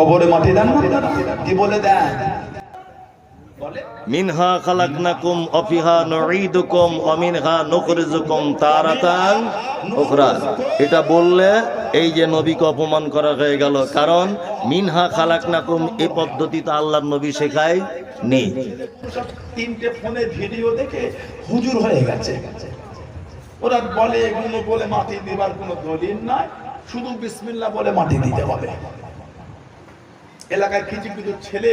কবরে মাটি দেন না? কি বলে দেন? মিনহা খালাকনাকুম অফিহা নুঈদুকুম ওয়া নুখরিজুকুম তারাতান উখরা। এটা বললে এই যে নবীকে অপমান করা হয়ে গেল। কারণ মিনহা খালাকনাকুম এই পদ্ধতিতে আল্লাহর নবী শেখায় নেই তিনটে ফোনে ভিডিও দেখে হুজুর হয়ে গেছে। ওরা বলে এগুলো বলে মাটি দিবার কোনো দলিল নাই। শুধু বিসমিল্লাহ বলে মাটি দিতে হবে। এলাকায় কিছু কিছু ছেলে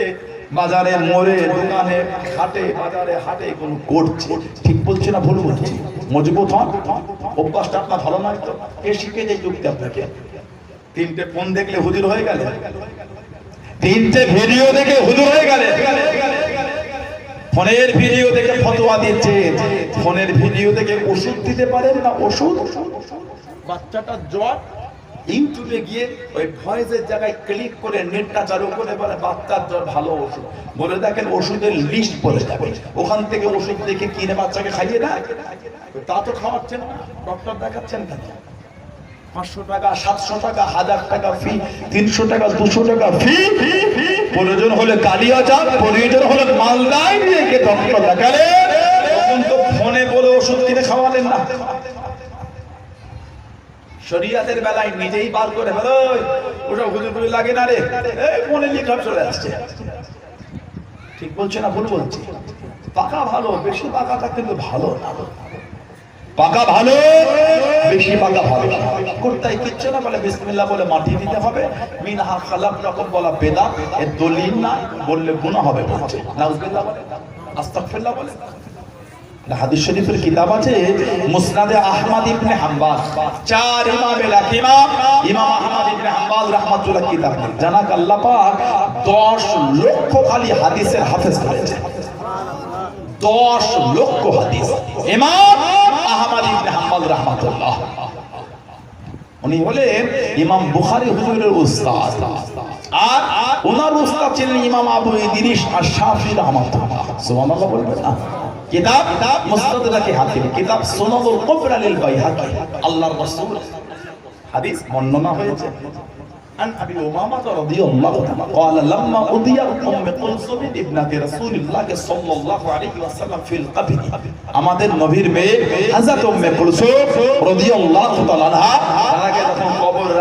বাজারে, মোড়ে, দোকানে, হাটে, বাজারে, হাটে এগুলো করছে ঠিক বলছি না ভুল বলছি? মজবুত হন? অভ্যাসটা আপনার ভালো নয় তো? কে শিখে যায় যুক্তি আপনাকে? তিনটে ফোন দেখলে হুজুর হয়ে গেলে। তিনটে ভিডিও দেখে হুজুর হয়ে গেলে। ফোনের ভিডিও দেখে ফতোয়া দিচ্ছে। ফোনের ভিডিও দেখে ওষুধ দিতে পারেন না ওষুধ? বাচ্চাটা জ্বর ইউটিউবে গিয়ে ওই ভয়েসের জায়গায় ক্লিক করে নেটটা চালু করে বলে, বাচ্চার জ্বর ভালো ওষুধ। বলে দেখেন ওষুধের লিস্ট বলে যাবে। ওখান থেকে ওষুধ দেখে কিনে বাচ্চাকে খাইয়ে দেয়? তা তো খাওয়াচ্ছেন না। ডক্টর দেখাচ্ছেন কেন? পাঁচশো টাকা, সাতশো টাকা, হাজার টাকা ফি তিনশো টাকা, দুশো টাকা ফি প্রয়োজন হলে কালিয়াচার প্রয়োজন হলে মালদায় নিয়ে ডক্টর দেখালে তখন তো ফোনে বলে ওষুধ কিনে খাওয়ালেন না। শরিয়াতের বেলায় নিজেই বার করে হলো ওসব হুজুর লাগে না রে। ফোনে লিখা চলে আসছে। ঠিক বলছে না, ভুল বলছি? পাকা ভালো, বেশি পাকাটা কিন্তু ভালো না। পাকা ভালো, বেশি পাকা ভালো করতে কিচ্ছু না বলে বিসমিল্লাহ বলে মাটি দিতে হবে। মিনহা খালাক রকম বলা বেদা এর দলিল না বললে গুনাহ হবে বলছে। নাউজুবিল্লাহ বলে, আস্তাগফিরুল্লাহ বলে। হাদিস শরীফের কিতাব আছে মুসনাদে আহমদ ইবনে হাম্বাল। চার ইমামের এক ইমাম ইমাম আহমদ ইবনে হাম্বাল রাহমাতুল্লাহ কিতাব জানাক আল্লাহ পাক 10 লক্ষ খালি হাদিসের হাফেজ করেছে। দশ লক্ষ হাদিস। ইমাম আহমদ ইবনে হাম্বল রাহমাতুল্লাহ। উনি হলেন ইমাম বুখারী হুজুরের উস্তাদ। আর ওনার উস্তাদ ছিলেন ইমাম আবু ইদ্রিস আর শাফি রাহমাতুল্লাহ। সুবহানাল্লাহ বলবেন না? কিতাব মুস্তাদরাকে হাকিম কিতাব সুনানুল কুবরা লিল বাইহাকি আল্লাহর রাসূল হাদিস বর্ণনা হয়েছে عن ابي امامه رضي الله عنه قال لما قضي ام كلثوم ابنه رسول الله صلى الله عليه وسلم في القبر আমাদের নবীর মেয়ে হযরত উম্মে কুলসুম রাদিয়াল্লাহু তাআলা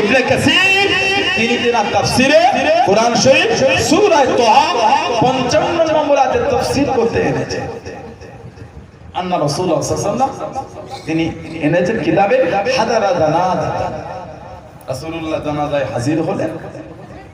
ইবনে কাসির, তিনি তার তাফসিরে কোরআন শরীফ সূরা তোহা 55 নম্বর আয়াতের তাফসীর করতে এনেছেন আন্না রাসূলুল্লাহ সাল্লাল্লাহু তিনি এনেছেন কিতাবে হাদারা জানাজা। রাসূলুল্লাহ জানাজায় হাজির হলেন।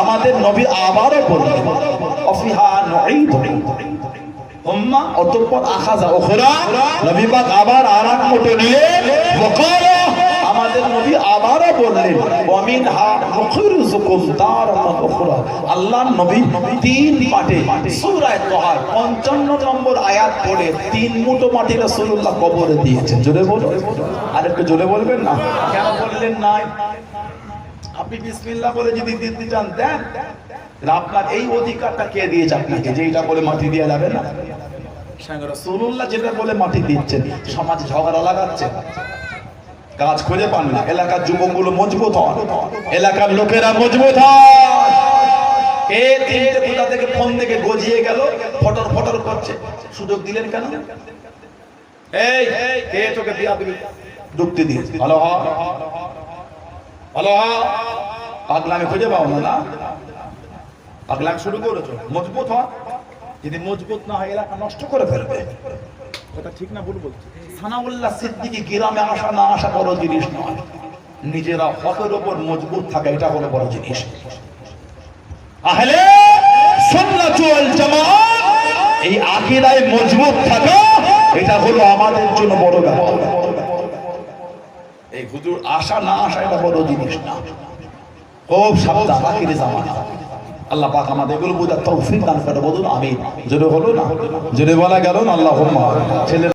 আমাদের নবী আবারও বললেন, অফিহা নুঈদুকুম হুম্মা অতঃপর আখাযা উখরা নবী পাক আবার আরেক মুঠো নিলেন, ওয়াকালা নবী আবারও বললেন ওয়ামিন হা নুখরিজুকুম তারাতান উখরা। আল্লাহর নবী তিন পাটে সূরা তোহার 55 নম্বর আয়াত পড়ে তিন মুঠো মাটি কবরে জোরে আর একটু জোরে বলবেন না? কেন বললেন নাই? আপনি বিসমিল্লাহ বলে যদি দিতে চান, দেন। আপনার এই অধিকারটা কে দিয়েছে আপনাকে? যে এটা বলে মাটি দেওয়া যাবে না। রাসূলুল্লাহ যেটা বলে মাটি দিচ্ছেন, সমাজ ঝগড়া লাগাচ্ছে কাজ খুঁজে পান না। এলাকার যুবকগুলো মজবুত হন। এলাকার লোকেরা মজবুত হন। এ তিনটে থেকে ফোন থেকে গজিয়ে গেল, ফটর ফটর করছে। সুযোগ দিলেন কেন? এই, কে তোকে বিয়া দিবি? ডুবতে দিয়ে। ভালো হ। ভালো খুঁজে পাও না না? পাগলামি শুরু করেছ। মজবুত হ যদি মজবুত না হয় এলাকা নষ্ট করে ফেলবে। কথা ঠিক না ভুল বলছি। সানাউল্লাহ সিদ্দিকী গ্রামে আসা না আসা বড় জিনিস নয়। নিজেরা হকের উপর মজবুত থাকা এটা হলো বড় জিনিস। আহলে সুন্নাত ওয়াল জামাত, এই আকীদায় মজবুত থাকা এটা হলো আমাদের জন্য বড় ব্যাপার। এই হুজুর আসা না আসা এটা বড় জিনিস না। খুব সাবধান, আখিরে জামানা। আল্লাহ পাক আমাদের এগুলো বোঝার তৌফিক দান করে বলুন আমি জোরে হলো না জোরে বলা গেল না আল্লাহ ছেলে